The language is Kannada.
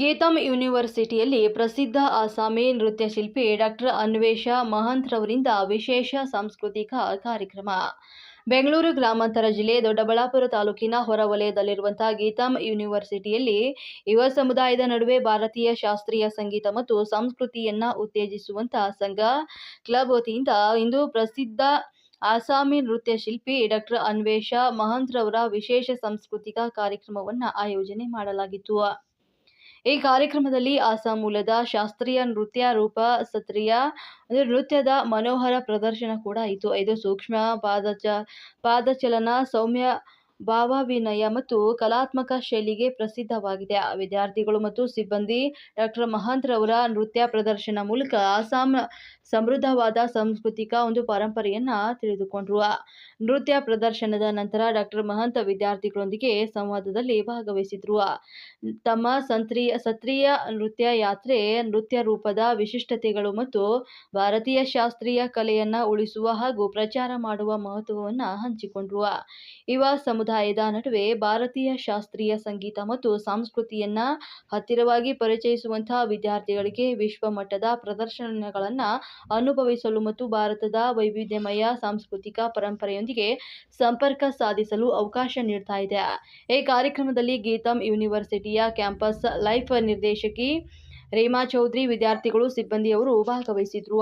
ಗೀತಂ ಯೂನಿವರ್ಸಿಟಿಯಲ್ಲಿ ಪ್ರಸಿದ್ಧ ಆಸಾಮಿ ನೃತ್ಯ ಶಿಲ್ಪಿ ಡಾಕ್ಟರ್ ಅನ್ವೇಷ ಮಹಂತ್ರವರಿಂದ ವಿಶೇಷ ಸಾಂಸ್ಕೃತಿಕ ಕಾರ್ಯಕ್ರಮ. ಬೆಂಗಳೂರು ಗ್ರಾಮಾಂತರ ಜಿಲ್ಲೆ ದೊಡ್ಡಬಳ್ಳಾಪುರ ತಾಲೂಕಿನ ಹೊರವಲಯದಲ್ಲಿರುವಂತಹ ಗೀತಂ ಯೂನಿವರ್ಸಿಟಿಯಲ್ಲಿ ಯುವ ಸಮುದಾಯದ ನಡುವೆ ಭಾರತೀಯ ಶಾಸ್ತ್ರೀಯ ಸಂಗೀತ ಮತ್ತು ಸಂಸ್ಕೃತಿಯನ್ನು ಉತ್ತೇಜಿಸುವಂತಹ ಸಂಘ ಕ್ಲಬ್ ವತಿಯಿಂದ ಇಂದು ಪ್ರಸಿದ್ಧ ಆಸಾಮಿ ನೃತ್ಯ ಶಿಲ್ಪಿ ಡಾಕ್ಟರ್ ಅನ್ವೇಷ ಮಹಂತ್ರವರ ವಿಶೇಷ ಸಾಂಸ್ಕೃತಿಕ ಕಾರ್ಯಕ್ರಮವನ್ನು ಆಯೋಜನೆ ಮಾಡಲಾಗಿತ್ತು. ಈ ಕಾರ್ಯಕ್ರಮದಲ್ಲಿ ಅಸ್ಸಾಂ ಮೂಲದ ಶಾಸ್ತ್ರೀಯ ನೃತ್ಯ ರೂಪ ಸತ್ರಿಯ ನೃತ್ಯದ ಮನೋಹರ ಪ್ರದರ್ಶನ ಕೂಡ ಇತ್ತು. ಇದು ಸೂಕ್ಷ್ಮ ಪಾದಚ, ಪಾದಚಲನ, ಸೌಮ್ಯ ಭಾವಾಭಿನಯ ಮತ್ತು ಕಲಾತ್ಮಕ ಶೈಲಿಗೆ ಪ್ರಸಿದ್ಧವಾಗಿದೆ. ವಿದ್ಯಾರ್ಥಿಗಳು ಮತ್ತು ಸಿಬ್ಬಂದಿ ಡಾಕ್ಟರ್ ಮಹಾಂತ್ರವರ ನೃತ್ಯ ಪ್ರದರ್ಶನ ಮೂಲಕ ಅಸ್ಸಾಂ ಸಮೃದ್ಧವಾದ ಸಾಂಸ್ಕೃತಿಕ ಒಂದು ಪರಂಪರೆಯನ್ನ ತಿಳಿದುಕೊಂಡ್ರು. ನೃತ್ಯ ಪ್ರದರ್ಶನದ ನಂತರ ಡಾಕ್ಟರ್ ಮಹಂತ ವಿದ್ಯಾರ್ಥಿಗಳೊಂದಿಗೆ ಸಂವಾದದಲ್ಲಿ ಭಾಗವಹಿಸಿದ್ರು. ತಮ್ಮ ಸಂತ್ರೀಯ ಸತ್ರೀಯ ನೃತ್ಯ ಯಾತ್ರೆ ನೃತ್ಯ ರೂಪದ ವಿಶಿಷ್ಟತೆಗಳು ಮತ್ತು ಭಾರತೀಯ ಶಾಸ್ತ್ರೀಯ ಕಲೆಯನ್ನ ಉಳಿಸುವ ಹಾಗೂ ಪ್ರಚಾರ ಮಾಡುವ ಮಹತ್ವವನ್ನು ಹಂಚಿಕೊಂಡ್ರು. ಯುವ ಸಮುದಾಯದ ನಡುವೆ ಭಾರತೀಯ ಶಾಸ್ತ್ರೀಯ ಸಂಗೀತ ಮತ್ತು ಸಂಸ್ಕೃತಿಯನ್ನ ಹತ್ತಿರವಾಗಿ ಪರಿಚಯಿಸುವಂತಹ ವಿದ್ಯಾರ್ಥಿಗಳಿಗೆ ವಿಶ್ವ ಮಟ್ಟದ ಪ್ರದರ್ಶನಗಳನ್ನು ಅನುಭವಿಸಲು ಮತ್ತು ಭಾರತದ ವೈವಿಧ್ಯಮಯ ಸಾಂಸ್ಕೃತಿಕ ಪರಂಪರೆಯೊಂದಿಗೆ ಸಂಪರ್ಕ ಸಾಧಿಸಲು ಅವಕಾಶ ನೀಡ್ತಾ ಇದೆ. ಈ ಕಾರ್ಯಕ್ರಮದಲ್ಲಿ ಗೀತಂ ಯೂನಿವರ್ಸಿಟಿಯ ಕ್ಯಾಂಪಸ್ ಲೈಫ್ ನಿರ್ದೇಶಕಿ ರೇಮಾ ಚೌಧರಿ ವಿದ್ಯಾರ್ಥಿಗಳು ಸಿಬ್ಬಂದಿಯವರು ಭಾಗವಹಿಸಿದ್ರು.